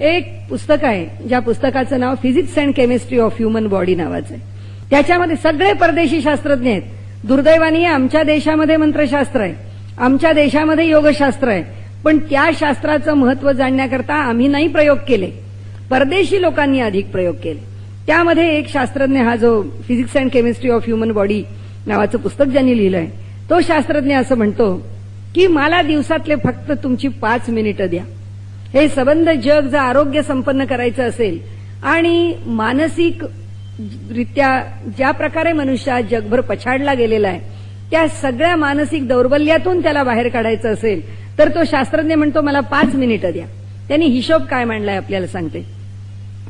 एक पुस्तक आहे ज्या पुस्तकाचं नाव physics and chemistry of human body नावाचं आहे. त्याच्यामध्ये सगळे परदेशी शास्त्रज्ञ आहेत. दुर्दैवानी आमच्या देशामध्ये मंत्रशास्त्र आहे. आमच्या देशामध्ये योगशास्त्र आहे. पण त्या शास्त्राचं महत्त्व जाणण्याकरता आम्ही नाही प्रयोग केले. परदेशी लोकांनी अधिक प्रयोग केले. त्यामध्ये एक शास्त्रज्ञ हा जो physics and chemistry of human body नावाचं पुस्तक ज्यांनी लिहिलंय तो शास्त्रज्ञ असं म्हणतो की मला दिवसातले फक्त तुमची पाच मिनिटं द्या. हे सबंध जग जर आरोग्य संपन्न करायचं असेल आणि मानसिक रित्या ज्या प्रकारे मनुष्य आज जगभर पछाडला गेलेला आहे त्या सगळ्या मानसिक दौर्बल्यातून त्याला बाहेर काढायचं असेल तर तो शास्त्रज्ञ म्हणतो मला पाच मिनिटं द्या. त्यांनी हिशोब काय मांडलाय आपल्याला सांगते.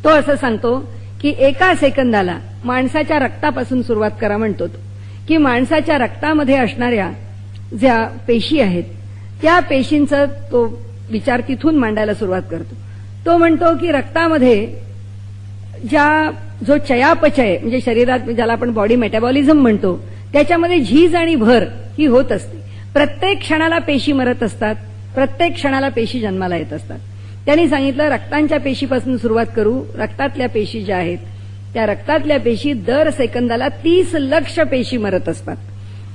तो असं सांगतो की एका सेकंदाला माणसाच्या रक्तापासून सुरुवात करा म्हणतो की माणसाच्या रक्तामध्ये असणाऱ्या ज्या पेशी आहेत त्या पेशींचं तो विचार तिथून मांडायला सुरुवात करतो. तो म्हणतो की रक्तामध्ये ज्या जो चयापचय म्हणजे शरीरात ज्याला आपण बॉडी मेटाबॉलिझम म्हणतो त्याच्यामध्ये झीज आणि भर ही होत असते. प्रत्येक क्षणाला पेशी मरत असतात प्रत्येक क्षणाला पेशी जन्माला येत असतात. त्यांनी सांगितलं रक्तांच्या पेशीपासून सुरुवात करू रक्तातल्या पेशी ज्या आहेत त्या रक्तातल्या पेशी दर सेकंदाला तीस लक्ष पेशी मरत असतात.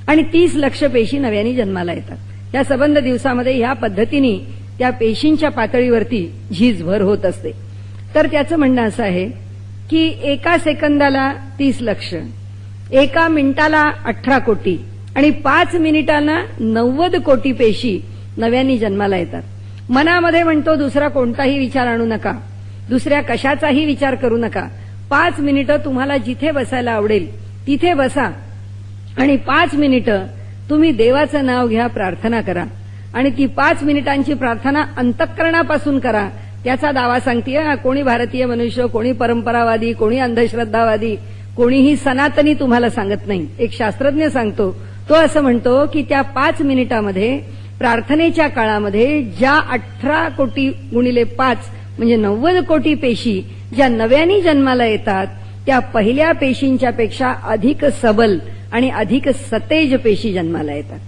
आणि तीस लक्ष पेशी नव्याने जन्माला येतात. त्या सबंध दिवसामध्ये ह्या पद्धतीने त्या पेशींच्या पातळीवरती झीज भर होत असते. तर त्याचं म्हणणं असं आहे की एका सेकंदाला तीस लक्ष एका मिनिटाला अठरा कोटी आणि पाच मिनिटांना नव्वद कोटी पेशी नव्याने जन्माला येतात. मनामध्ये म्हणतो दुसरा कोणताही विचार आणू नका. दुसऱ्या कशाचाही विचार करू नका. पाच मिनिटं तुम्हाला जिथे बसायला आवडेल तिथे बसा. आणि पाच मिनिटं तुम्ही देवाचं नाव घ्या प्रार्थना करा. आणि ती पाच मिनिटांची प्रार्थना अंतःकरणापासून करा. त्याचा दावा सांगतेय कोणी भारतीय मनुष्य कोणी परंपरावादी कोणी अंधश्रद्धावादी कोणीही सनातनी तुम्हाला सांगत नाही. एक शास्त्रज्ञ सांगतो तो असं म्हणतो की त्या पाच मिनिटामध्ये प्रार्थनेच्या काळामध्ये ज्या अठरा कोटी गुणिले पाच म्हणजे नव्वद कोटी पेशी ज्या नव्याने जन्माला येतात त्या पहिल्या पेशींच्या पेक्षा अधिक सबल आणि अधिक सतेज पेशी जन्माला येतात.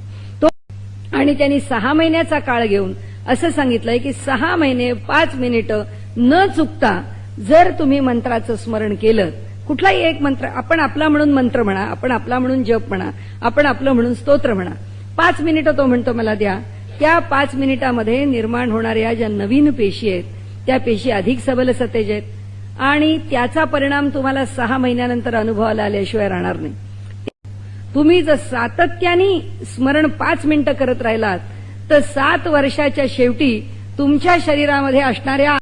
आणि त्यांनी सहा महिन्याचा काळ घेऊन असं सांगितलंय की सहा महिने पाच मिनिटं न चुकता जर तुम्ही मंत्राचं स्मरण केलं कुठलाही एक मंत्र आपण आपला म्हणून मंत्र म्हणा आपण आपला म्हणून जप म्हणा आपण आपलं म्हणून स्तोत्र म्हणा पाच मिनिटं तो म्हणतो मला द्या. त्या पाच मिनिटामध्ये निर्माण होणाऱ्या ज्या नवीन पेशी आहेत त्या पेशी अधिक सबल सतेज आहेत. आणि त्याचा परिणाम तुम्हाला सहा महिन्यानंतर अनुभवाला आल्याशिवाय राहणार नाही. तुम्ही जर सातत्याने स्मरण पाच मिनिटं करत राहिलात तर सात वर्षाच्या शेवटी तुमच्या शरीरामध्ये असणाऱ्या